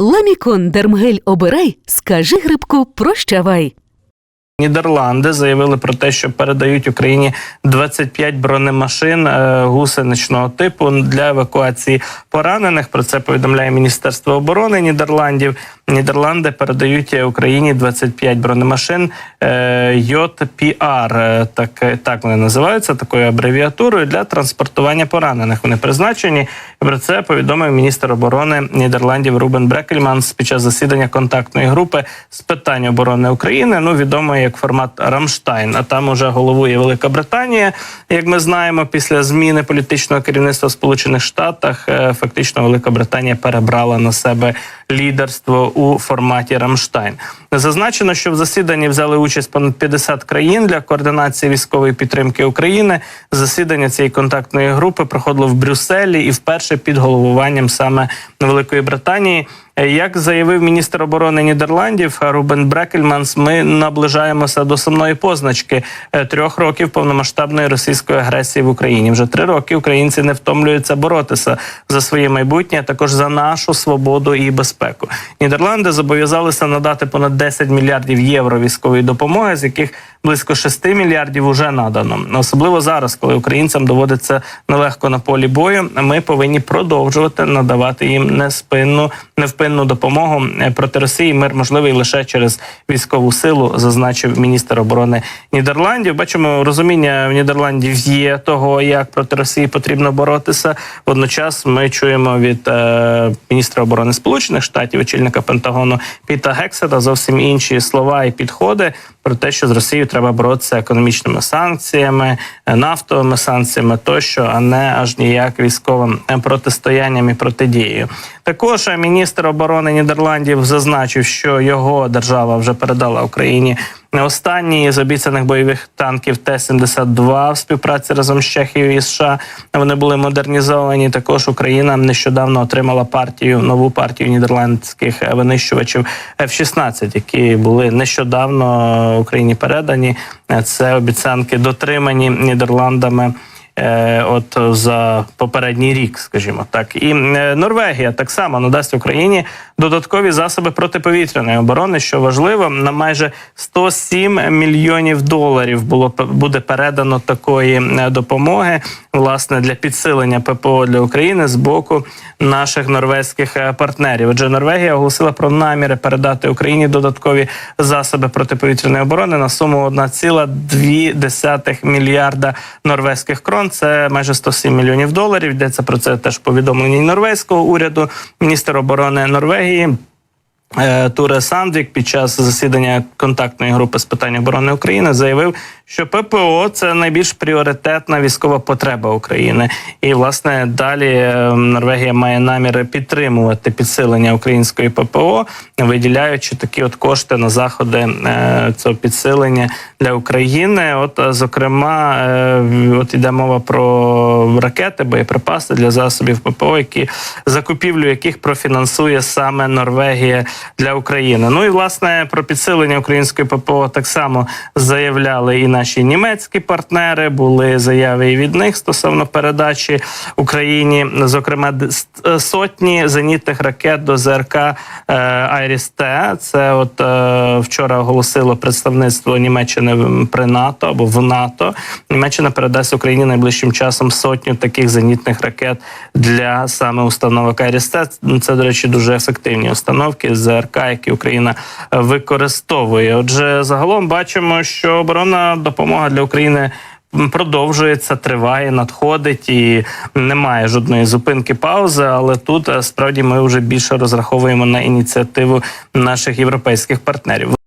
Ламікон Дермгель обирай, скажи грибку прощавай. Нідерланди заявили про те, що передають Україні 25 бронемашин е, гусеничного типу для евакуації поранених. Про це повідомляє Міністерство оборони Нідерландів. Нідерланди передають Україні 25 бронемашин е, JPR, е, так, так вони називаються такою абревіатурою для транспортування поранених. Вони призначені. Про це повідомив міністр оборони Нідерландів Рубен Брекельманс під час засідання контактної групи з питань оборони України. Ну відомо як формат Рамштайн. А там уже головує Велика Британія. Як ми знаємо, після зміни політичного керівництва в Сполучених Штатах е, фактично Велика Британія перебрала на себе лідерство у форматі Рамштайн. Зазначено, що в засіданні взяли участь понад 50 країн для координації військової підтримки України. Засідання цієї контактної групи проходило в Брюсселі і вперше під головуванням саме Великої Британії. Як заявив міністр оборони Нідерландів Рубен Брекельманс, ми наближаємося до самої позначки е, трьох років повномасштабної російської агресії в Україні. Вже три роки українці не втомлюються боротися за своє майбутнє, а також за нашу свободу і безпеку. Нідерланди зобов'язалися надати понад 10 мільярдів євро військової допомоги, з яких близько 6 мільярдів уже надано. Особливо зараз, коли українцям доводиться нелегко на полі бою. Ми повинні продовжувати надавати їм неспинну, невпинну допомогу Е, проти Росії. Мир можливий лише через військову силу, зазначив міністр оборони Нідерландів. Бачимо розуміння в Нідерландів є того, як проти Росії потрібно боротися. Водночас ми чуємо від е, міністра оборони Сполучених Штатів, очільника Пентагону Піта Гекседа зовсім інші слова і підходи про те, що з Росією треба боротися економічними санкціями, е, нафтовими санкціями тощо, а не аж ніяк військовим е, протистоянням і протидією. Також е, міністр оборони Нідерландів зазначив, що його держава вже передала Україні останні з обіцяних бойових танків Т-72 в співпраці разом з Чехією і США. Вони були модернізовані. Також Україна нещодавно отримала партію нову партію нідерландських винищувачів F-16, які були нещодавно Україні передані. Це обіцянки дотримані Нідерландами. Е, От за попередній рік, скажімо так, і е, Норвегія так само надасть Україні додаткові засоби протиповітряної оборони, що важливо, на майже 107 мільйонів доларів було буде передано такої е, допомоги, власне, для підсилення ППО для України з боку наших норвезьких партнерів. Отже, Норвегія оголосила про наміри передати Україні додаткові засоби протиповітряної оборони на суму 1,2 мільярда норвезьких крон. Це майже 107 мільйонів доларів. Йдеться про це теж повідомлення норвезького уряду. Міністр оборони Норвегії. е, Туре Сандвік під час засідання контактної групи з питань оборони України заявив, що ППО це найбільш пріоритетна військова потреба України, і власне далі е, Норвегія має наміри підтримувати підсилення української ППО, виділяючи такі от кошти на заходи е, цього підсилення для України. От е, зокрема, от іде мова про ракети, боєприпаси для засобів ППО, які закупівлю яких профінансує саме Норвегія для України. Ну і власне про підсилення української ППО так само заявляли і наші німецькі партнери. Були заяви і від них стосовно передачі Україні, зокрема е, сотні зенітних ракет до ЗРК е, Айріс-Т. Це от е, вчора оголосило представництво Німеччини при НАТО або в НАТО. Німеччина передасть Україні найближчим часом сотню таких зенітних ракет для саме установок Айріс-Т. Це, до речі, дуже ефективні установки ЗРК, які Україна використовує. Отже, загалом бачимо, що оборонна допомога для України. Продовжується, триває, надходить і немає жодної зупинки паузи. Але тут е, справді ми вже більше розраховуємо на ініціативу наших європейських партнерів.